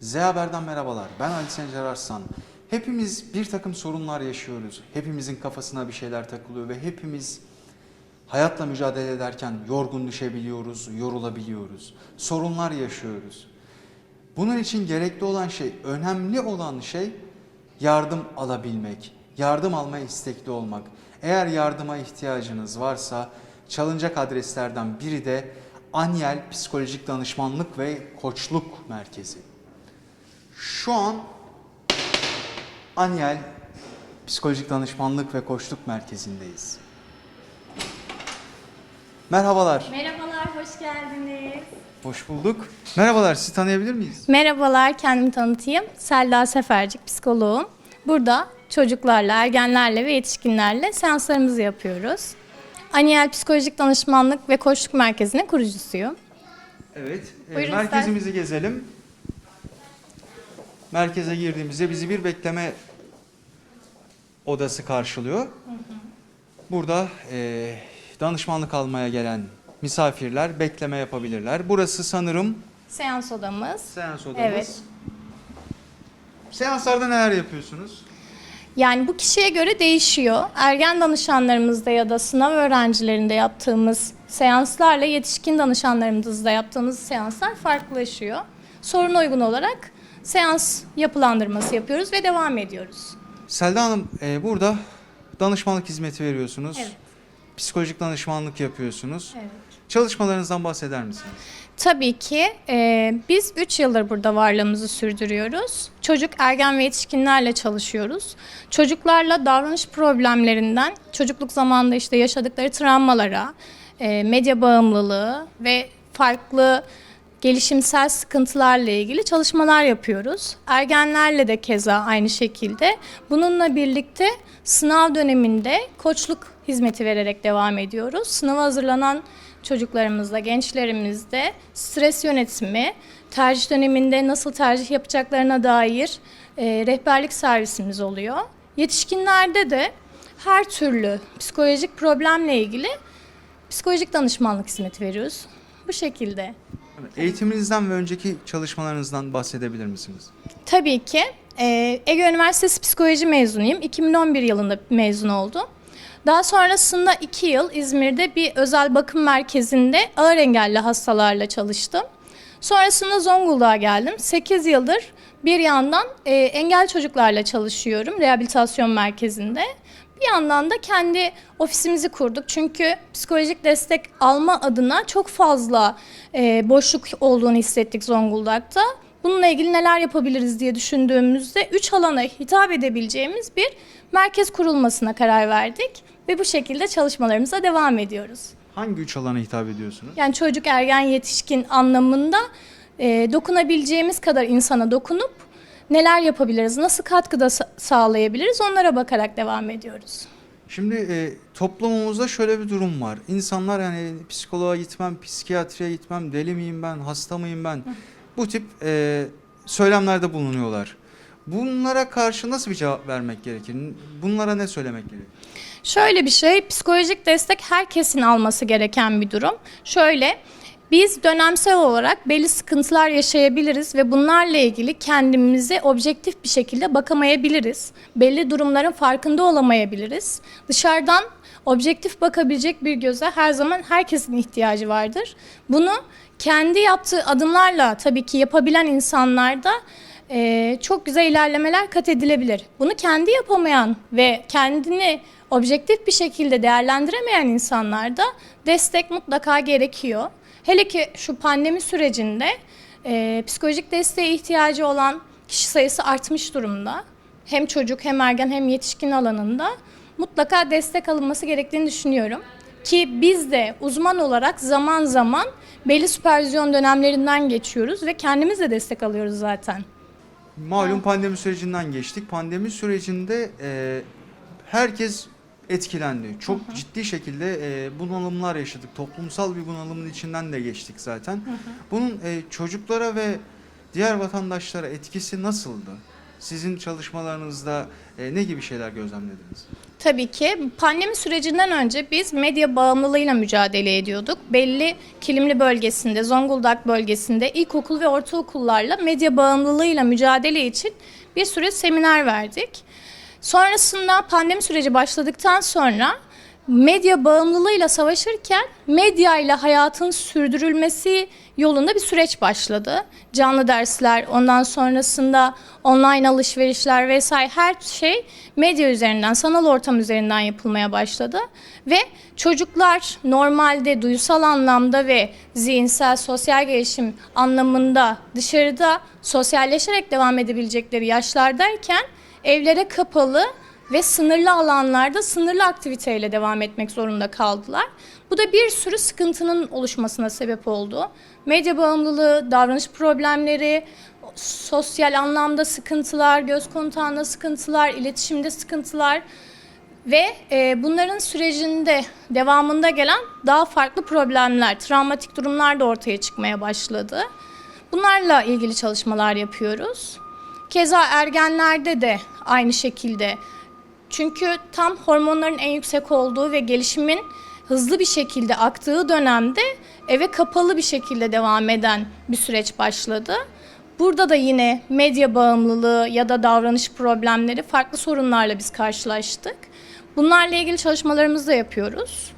Z Haber'den merhabalar. Ben Ali Sencer Arslan. Hepimiz bir takım sorunlar yaşıyoruz. Hepimizin kafasına bir şeyler takılıyor ve hepimiz hayatla mücadele ederken yorgun düşebiliyoruz, yorulabiliyoruz. Sorunlar yaşıyoruz. Bunun için gerekli olan şey, önemli olan şey yardım alabilmek, yardım almaya istekli olmak. Eğer yardıma ihtiyacınız varsa çalınacak adreslerden biri de Anyel Psikolojik Danışmanlık ve Koçluk Merkezi. Şu an Anyel Psikolojik Danışmanlık ve Koçluk Merkezi'ndeyiz. Merhabalar, Merhabalar, hoş geldiniz. hoş bulduk. Merhabalar, sizi tanıyabilir miyiz? Merhabalar, kendimi tanıtayım. Selda Sefercik, psikoloğum. Burada çocuklarla, ergenlerle ve yetişkinlerle seanslarımızı yapıyoruz. Aniyel Psikolojik Danışmanlık ve Koçluk Merkezi'nin kurucusuyum. Evet, e, Buyurun merkezimizi gezelim. Merkeze girdiğimizde bizi bir bekleme odası karşılıyor. Burada e, danışmanlık almaya gelen misafirler bekleme yapabilirler. Burası sanırım Seans odamız. seans odamız. Evet. Seanslarda neler yapıyorsunuz? Yani bu kişiye göre değişiyor. Ergen danışanlarımızda ya da sınav öğrencilerinde yaptığımız seanslarla yetişkin danışanlarımızda yaptığımız seanslar farklılaşıyor. Soruna uygun olarak seans yapılandırması yapıyoruz ve devam ediyoruz. Selda Hanım e, burada danışmanlık hizmeti veriyorsunuz. Evet. Psikolojik danışmanlık yapıyorsunuz. Evet. Çalışmalarınızdan bahseder misiniz? Tabii ki e, biz 3 yıldır burada varlığımızı sürdürüyoruz. Çocuk, ergen ve yetişkinlerle çalışıyoruz. Çocuklarla davranış problemlerinden çocukluk zamanında işte yaşadıkları travmalara, e, medya bağımlılığı ve farklı gelişimsel sıkıntılarla ilgili çalışmalar yapıyoruz. Ergenlerle de keza aynı şekilde. Bununla birlikte sınav döneminde koçluk hizmeti vererek devam ediyoruz. Sınava hazırlanan çocuklarımızda, gençlerimizde stres yönetimi, tercih döneminde nasıl tercih yapacaklarına dair e, rehberlik servisimiz oluyor. Yetişkinlerde de her türlü psikolojik problemle ilgili psikolojik danışmanlık hizmeti veriyoruz. Bu şekilde. Eğitiminizden ve önceki çalışmalarınızdan bahsedebilir misiniz? Tabii ki. Ee, Ege Üniversitesi Psikoloji mezunuyum. 2011 yılında mezun oldum. Daha sonrasında 2 yıl İzmir'de bir özel bakım merkezinde ağır engelli hastalarla çalıştım. Sonrasında Zonguldak'a geldim. 8 yıldır bir yandan e, engel çocuklarla çalışıyorum rehabilitasyon merkezinde. Bir yandan da kendi ofisimizi kurduk. Çünkü psikolojik destek alma adına çok fazla e, boşluk olduğunu hissettik Zonguldak'ta. Bununla ilgili neler yapabiliriz diye düşündüğümüzde üç alana hitap edebileceğimiz bir merkez kurulmasına karar verdik. Ve bu şekilde çalışmalarımıza devam ediyoruz. Hangi üç alana hitap ediyorsunuz? Yani çocuk, ergen, yetişkin anlamında e, dokunabileceğimiz kadar insana dokunup neler yapabiliriz, nasıl katkıda sa- sağlayabiliriz onlara bakarak devam ediyoruz. Şimdi e, toplumumuzda şöyle bir durum var. İnsanlar yani psikoloğa gitmem, psikiyatriye gitmem, deli miyim ben, hasta mıyım ben? Bu tip e, söylemlerde bulunuyorlar. Bunlara karşı nasıl bir cevap vermek gerekir? Bunlara ne söylemek gerekir? Şöyle bir şey, psikolojik destek herkesin alması gereken bir durum. Şöyle, biz dönemsel olarak belli sıkıntılar yaşayabiliriz ve bunlarla ilgili kendimize objektif bir şekilde bakamayabiliriz. Belli durumların farkında olamayabiliriz. Dışarıdan objektif bakabilecek bir göze her zaman herkesin ihtiyacı vardır. Bunu kendi yaptığı adımlarla tabii ki yapabilen insanlarda e, çok güzel ilerlemeler kat edilebilir. Bunu kendi yapamayan ve kendini objektif bir şekilde değerlendiremeyen insanlarda destek mutlaka gerekiyor. Hele ki şu pandemi sürecinde e, psikolojik desteğe ihtiyacı olan kişi sayısı artmış durumda. Hem çocuk hem ergen hem yetişkin alanında mutlaka destek alınması gerektiğini düşünüyorum. Ki biz de uzman olarak zaman zaman belli süpervizyon dönemlerinden geçiyoruz ve kendimiz de destek alıyoruz zaten. Malum pandemi sürecinden geçtik. Pandemi sürecinde e, herkes etkilendi. Çok ciddi şekilde e, bunalımlar yaşadık. Toplumsal bir bunalımın içinden de geçtik zaten. Bunun e, çocuklara ve diğer vatandaşlara etkisi nasıldı? Sizin çalışmalarınızda e, ne gibi şeyler gözlemlediniz? Tabii ki pandemi sürecinden önce biz medya bağımlılığıyla mücadele ediyorduk. Belli Kilimli bölgesinde, Zonguldak bölgesinde ilkokul ve ortaokullarla medya bağımlılığıyla mücadele için bir süre seminer verdik. Sonrasında pandemi süreci başladıktan sonra medya bağımlılığıyla savaşırken medyayla hayatın sürdürülmesi yolunda bir süreç başladı. Canlı dersler, ondan sonrasında online alışverişler vesaire her şey medya üzerinden, sanal ortam üzerinden yapılmaya başladı. Ve çocuklar normalde duysal anlamda ve zihinsel, sosyal gelişim anlamında dışarıda sosyalleşerek devam edebilecekleri yaşlardayken evlere kapalı ve sınırlı alanlarda sınırlı aktiviteyle devam etmek zorunda kaldılar. Bu da bir sürü sıkıntının oluşmasına sebep oldu. Medya bağımlılığı, davranış problemleri, sosyal anlamda sıkıntılar, göz kontağında sıkıntılar, iletişimde sıkıntılar ve e, bunların sürecinde devamında gelen daha farklı problemler, travmatik durumlar da ortaya çıkmaya başladı. Bunlarla ilgili çalışmalar yapıyoruz. Keza ergenlerde de aynı şekilde çünkü tam hormonların en yüksek olduğu ve gelişimin hızlı bir şekilde aktığı dönemde eve kapalı bir şekilde devam eden bir süreç başladı. Burada da yine medya bağımlılığı ya da davranış problemleri farklı sorunlarla biz karşılaştık. Bunlarla ilgili çalışmalarımızı da yapıyoruz.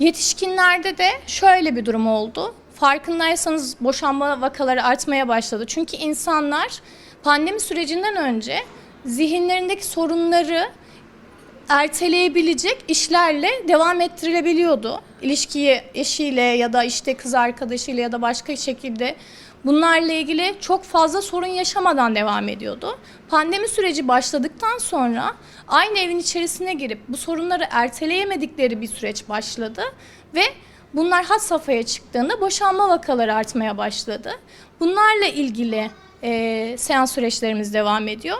Yetişkinlerde de şöyle bir durum oldu. Farkındaysanız boşanma vakaları artmaya başladı. Çünkü insanlar pandemi sürecinden önce zihinlerindeki sorunları erteleyebilecek işlerle devam ettirilebiliyordu. İlişkiyi eşiyle ya da işte kız arkadaşıyla ya da başka şekilde bunlarla ilgili çok fazla sorun yaşamadan devam ediyordu. Pandemi süreci başladıktan sonra aynı evin içerisine girip bu sorunları erteleyemedikleri bir süreç başladı ve bunlar had safhaya çıktığında boşanma vakaları artmaya başladı. Bunlarla ilgili e, seans süreçlerimiz devam ediyor.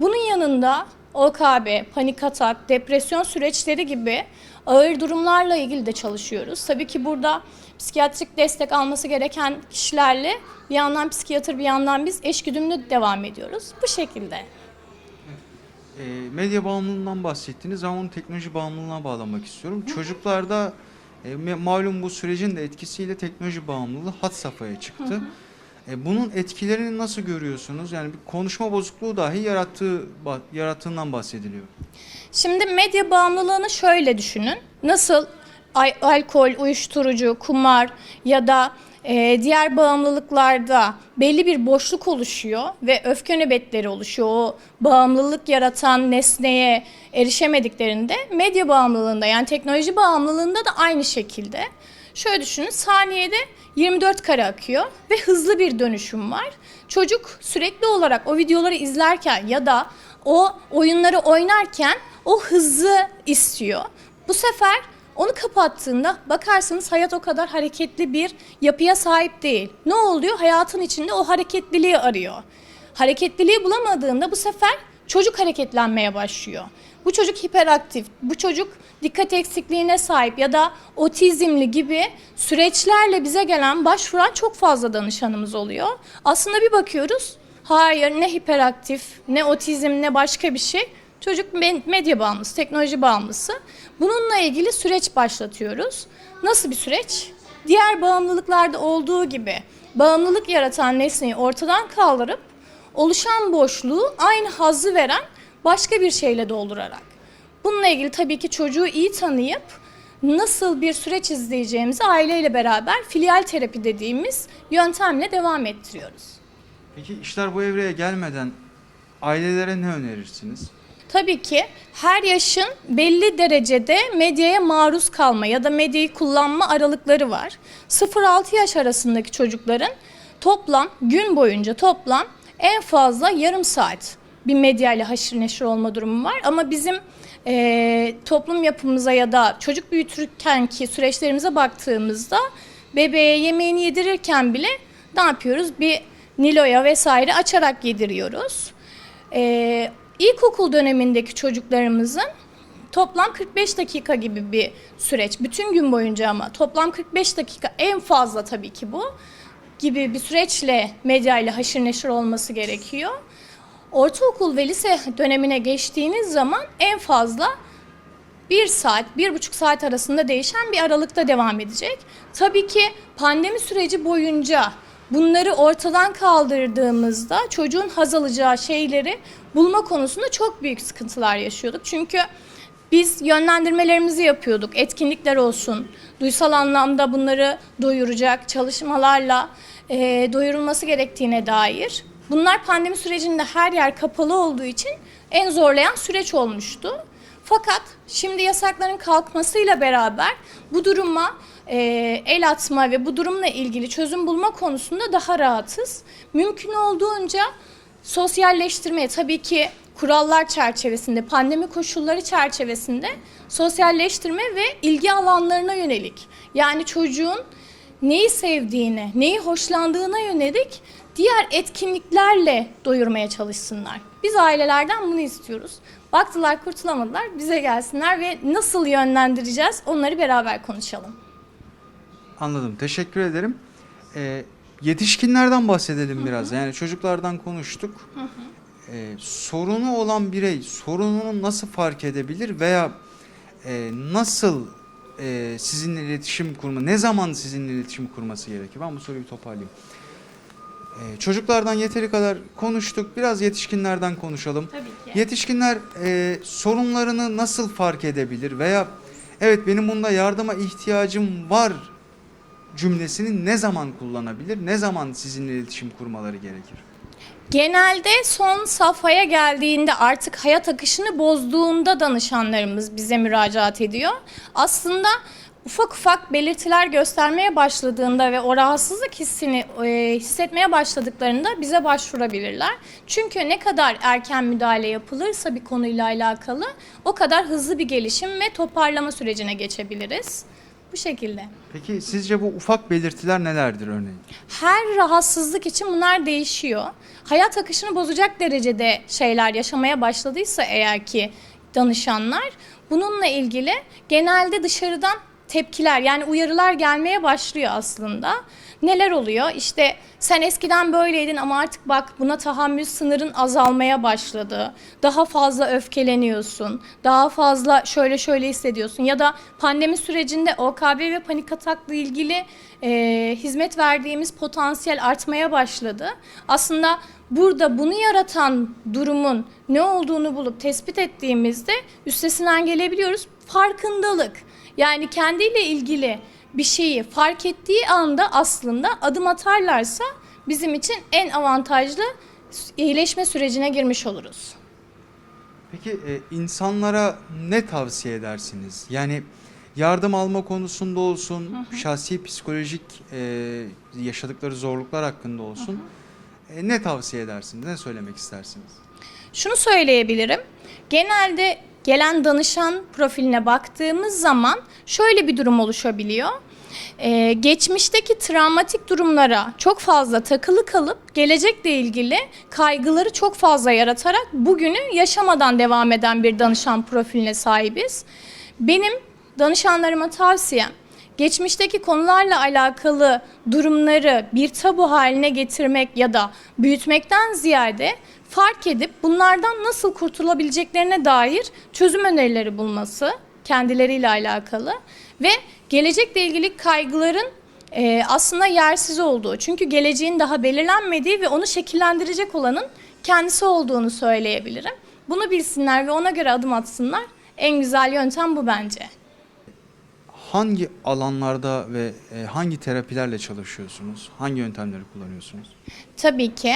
Bunun yanında OKB, panik atak, depresyon süreçleri gibi ağır durumlarla ilgili de çalışıyoruz. Tabii ki burada psikiyatrik destek alması gereken kişilerle bir yandan psikiyatr bir yandan biz eşgüdümlü devam ediyoruz. Bu şekilde. E, medya bağımlılığından bahsettiniz ama onu teknoloji bağımlılığına bağlamak istiyorum. Çocuklarda e, malum bu sürecin de etkisiyle teknoloji bağımlılığı had safhaya çıktı. E, bunun etkilerini nasıl görüyorsunuz? Yani bir konuşma bozukluğu dahi yarattığı yarattığından bahsediliyor. Şimdi medya bağımlılığını şöyle düşünün. Nasıl ay- alkol, uyuşturucu, kumar ya da e, diğer bağımlılıklarda belli bir boşluk oluşuyor ve öfke nöbetleri oluşuyor. O bağımlılık yaratan nesneye erişemediklerinde medya bağımlılığında yani teknoloji bağımlılığında da aynı şekilde. Şöyle düşünün saniyede 24 kare akıyor ve hızlı bir dönüşüm var. Çocuk sürekli olarak o videoları izlerken ya da o oyunları oynarken o hızı istiyor. Bu sefer onu kapattığında bakarsanız hayat o kadar hareketli bir yapıya sahip değil. Ne oluyor? Hayatın içinde o hareketliliği arıyor. Hareketliliği bulamadığında bu sefer çocuk hareketlenmeye başlıyor. Bu çocuk hiperaktif, bu çocuk dikkat eksikliğine sahip ya da otizmli gibi süreçlerle bize gelen başvuran çok fazla danışanımız oluyor. Aslında bir bakıyoruz, hayır ne hiperaktif, ne otizm, ne başka bir şey. Çocuk medya bağımlısı, teknoloji bağımlısı. Bununla ilgili süreç başlatıyoruz. Nasıl bir süreç? Diğer bağımlılıklarda olduğu gibi bağımlılık yaratan nesneyi ortadan kaldırıp oluşan boşluğu aynı hazzı veren başka bir şeyle doldurarak. Bununla ilgili tabii ki çocuğu iyi tanıyıp nasıl bir süreç izleyeceğimizi aileyle beraber filial terapi dediğimiz yöntemle devam ettiriyoruz. Peki işler bu evreye gelmeden ailelere ne önerirsiniz? Tabii ki her yaşın belli derecede medyaya maruz kalma ya da medyayı kullanma aralıkları var. 0-6 yaş arasındaki çocukların toplam gün boyunca toplam en fazla yarım saat bir medyayla haşır neşir olma durumu var. Ama bizim eee, toplum yapımıza ya da çocuk büyütürkenki süreçlerimize baktığımızda bebeğe yemeğini yedirirken bile ne yapıyoruz? Bir Nilo'ya vesaire açarak yediriyoruz. Ee, ilkokul dönemindeki çocuklarımızın toplam 45 dakika gibi bir süreç. Bütün gün boyunca ama toplam 45 dakika en fazla tabii ki bu gibi bir süreçle medyayla haşır neşir olması gerekiyor. Ortaokul ve lise dönemine geçtiğiniz zaman en fazla bir saat, bir buçuk saat arasında değişen bir aralıkta devam edecek. Tabii ki pandemi süreci boyunca bunları ortadan kaldırdığımızda çocuğun haz alacağı şeyleri bulma konusunda çok büyük sıkıntılar yaşıyorduk. Çünkü biz yönlendirmelerimizi yapıyorduk. Etkinlikler olsun, duysal anlamda bunları doyuracak çalışmalarla eee, doyurulması gerektiğine dair. Bunlar pandemi sürecinde her yer kapalı olduğu için en zorlayan süreç olmuştu. Fakat şimdi yasakların kalkmasıyla beraber bu duruma e, el atma ve bu durumla ilgili çözüm bulma konusunda daha rahatız. Mümkün olduğunca sosyalleştirmeye tabii ki kurallar çerçevesinde, pandemi koşulları çerçevesinde sosyalleştirme ve ilgi alanlarına yönelik. Yani çocuğun neyi sevdiğine, neyi hoşlandığına yönelik diğer etkinliklerle doyurmaya çalışsınlar. Biz ailelerden bunu istiyoruz. Baktılar kurtulamadılar bize gelsinler ve nasıl yönlendireceğiz onları beraber konuşalım. Anladım. Teşekkür ederim. Ee, yetişkinlerden bahsedelim biraz. Yani çocuklardan konuştuk. Ee, sorunu olan birey sorununu nasıl fark edebilir veya e, nasıl e, sizinle iletişim kurma, ne zaman sizinle iletişim kurması gerekir? Ben bu soruyu toparlayayım. Ee, çocuklardan yeteri kadar konuştuk. Biraz yetişkinlerden konuşalım. Tabii ki. Yetişkinler e, sorunlarını nasıl fark edebilir veya evet benim bunda yardıma ihtiyacım var cümlesini ne zaman kullanabilir? Ne zaman sizinle iletişim kurmaları gerekir? Genelde son safhaya geldiğinde artık hayat akışını bozduğunda danışanlarımız bize müracaat ediyor. Aslında ufak ufak belirtiler göstermeye başladığında ve o rahatsızlık hissini e, hissetmeye başladıklarında bize başvurabilirler. Çünkü ne kadar erken müdahale yapılırsa bir konuyla alakalı o kadar hızlı bir gelişim ve toparlama sürecine geçebiliriz. Bu şekilde. Peki sizce bu ufak belirtiler nelerdir örneğin? Her rahatsızlık için bunlar değişiyor. Hayat akışını bozacak derecede şeyler yaşamaya başladıysa eğer ki danışanlar bununla ilgili genelde dışarıdan tepkiler yani uyarılar gelmeye başlıyor aslında. Neler oluyor? İşte sen eskiden böyleydin ama artık bak buna tahammül sınırın azalmaya başladı. Daha fazla öfkeleniyorsun. Daha fazla şöyle şöyle hissediyorsun. Ya da pandemi sürecinde OKB ve panik atakla ilgili e, hizmet verdiğimiz potansiyel artmaya başladı. Aslında burada bunu yaratan durumun ne olduğunu bulup tespit ettiğimizde üstesinden gelebiliyoruz. Farkındalık. Yani kendiyle ilgili bir şeyi fark ettiği anda aslında adım atarlarsa bizim için en avantajlı iyileşme sürecine girmiş oluruz. Peki e, insanlara ne tavsiye edersiniz? Yani yardım alma konusunda olsun, şahsi psikolojik e, yaşadıkları zorluklar hakkında olsun. E, ne tavsiye edersiniz? Ne söylemek istersiniz? Şunu söyleyebilirim. Genelde gelen danışan profiline baktığımız zaman şöyle bir durum oluşabiliyor. Ee, geçmişteki travmatik durumlara çok fazla takılı kalıp gelecekle ilgili kaygıları çok fazla yaratarak bugünü yaşamadan devam eden bir danışan profiline sahibiz. Benim danışanlarıma tavsiyem geçmişteki konularla alakalı durumları bir tabu haline getirmek ya da büyütmekten ziyade fark edip bunlardan nasıl kurtulabileceklerine dair çözüm önerileri bulması kendileriyle alakalı ve gelecekle ilgili kaygıların e, aslında yersiz olduğu. Çünkü geleceğin daha belirlenmediği ve onu şekillendirecek olanın kendisi olduğunu söyleyebilirim. Bunu bilsinler ve ona göre adım atsınlar. En güzel yöntem bu bence. Hangi alanlarda ve e, hangi terapilerle çalışıyorsunuz? Hangi yöntemleri kullanıyorsunuz? Tabii ki.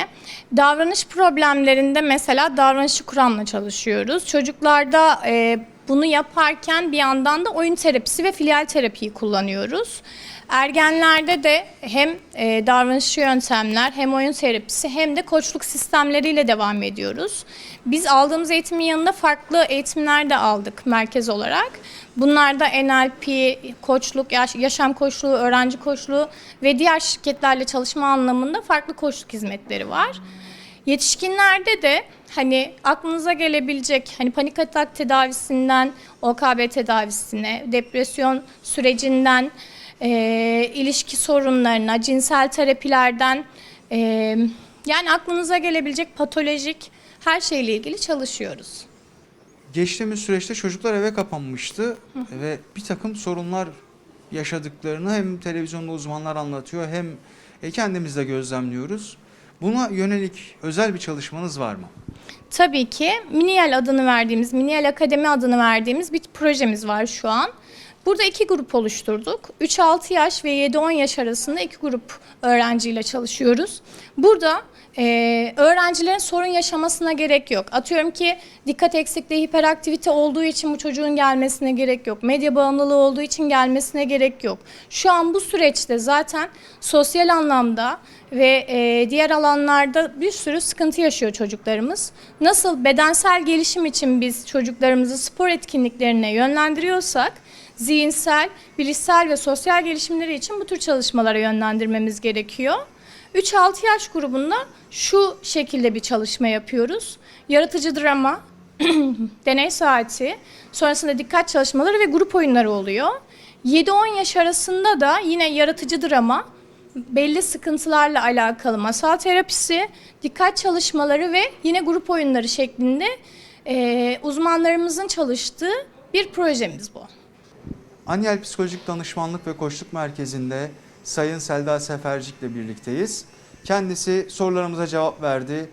Davranış problemlerinde mesela davranışı kuramla çalışıyoruz. Çocuklarda e, bunu yaparken bir yandan da oyun terapisi ve filial terapiyi kullanıyoruz. Ergenlerde de hem e, davranışçı yöntemler hem oyun terapisi hem de koçluk sistemleriyle devam ediyoruz. Biz aldığımız eğitimin yanında farklı eğitimler de aldık merkez olarak. Bunlar da NLP, koçluk, yaş- yaşam koçluğu, öğrenci koçluğu ve diğer şirketlerle çalışma anlamında farklı koçluk hizmetleri var. Yetişkinlerde de hani aklınıza gelebilecek hani panik atak tedavisinden OKB tedavisine, depresyon sürecinden e, ilişki sorunlarına, cinsel terapilerden e, yani aklınıza gelebilecek patolojik her şeyle ilgili çalışıyoruz. Geçtiğimiz süreçte çocuklar eve kapanmıştı ve bir takım sorunlar yaşadıklarını hem televizyonda uzmanlar anlatıyor hem e, kendimiz de gözlemliyoruz. Buna yönelik özel bir çalışmanız var mı? Tabii ki Miniyel adını verdiğimiz, Miniyel Akademi adını verdiğimiz bir projemiz var şu an. Burada iki grup oluşturduk. 3-6 yaş ve 7-10 yaş arasında iki grup öğrenciyle çalışıyoruz. Burada e, öğrencilerin sorun yaşamasına gerek yok. Atıyorum ki dikkat eksikliği, hiperaktivite olduğu için bu çocuğun gelmesine gerek yok. Medya bağımlılığı olduğu için gelmesine gerek yok. Şu an bu süreçte zaten sosyal anlamda ve e, diğer alanlarda bir sürü sıkıntı yaşıyor çocuklarımız. Nasıl bedensel gelişim için biz çocuklarımızı spor etkinliklerine yönlendiriyorsak, zihinsel, bilişsel ve sosyal gelişimleri için bu tür çalışmalara yönlendirmemiz gerekiyor. 3-6 yaş grubunda şu şekilde bir çalışma yapıyoruz. Yaratıcı drama, deney saati, sonrasında dikkat çalışmaları ve grup oyunları oluyor. 7-10 yaş arasında da yine yaratıcı drama, belli sıkıntılarla alakalı masal terapisi, dikkat çalışmaları ve yine grup oyunları şeklinde eee, uzmanlarımızın çalıştığı bir projemiz bu. Anyel Psikolojik Danışmanlık ve Koçluk Merkezi'nde Sayın Selda Sefercik ile birlikteyiz. Kendisi sorularımıza cevap verdi.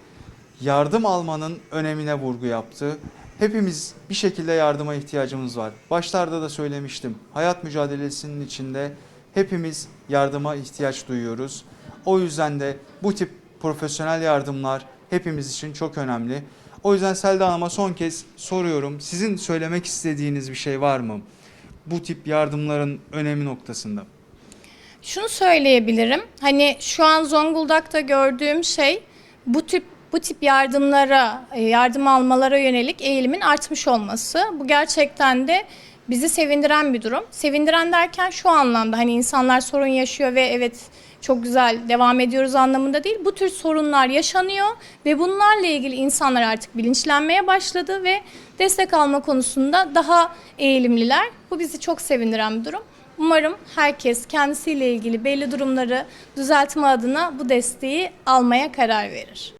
Yardım almanın önemine vurgu yaptı. Hepimiz bir şekilde yardıma ihtiyacımız var. Başlarda da söylemiştim. Hayat mücadelesinin içinde hepimiz yardıma ihtiyaç duyuyoruz. O yüzden de bu tip profesyonel yardımlar hepimiz için çok önemli. O yüzden Selda Hanım'a son kez soruyorum. Sizin söylemek istediğiniz bir şey var mı? Bu tip yardımların önemi noktasında. Şunu söyleyebilirim. Hani şu an Zonguldak'ta gördüğüm şey bu tip bu tip yardımlara, e, yardım almalara yönelik eğilimin artmış olması. Bu gerçekten de bizi sevindiren bir durum. Sevindiren derken şu anlamda hani insanlar sorun yaşıyor ve evet çok güzel devam ediyoruz anlamında değil. Bu tür sorunlar yaşanıyor ve bunlarla ilgili insanlar artık bilinçlenmeye başladı ve destek alma konusunda daha eğilimliler. Bu bizi çok sevindiren bir durum. Umarım herkes kendisiyle ilgili belli durumları düzeltme adına bu desteği almaya karar verir.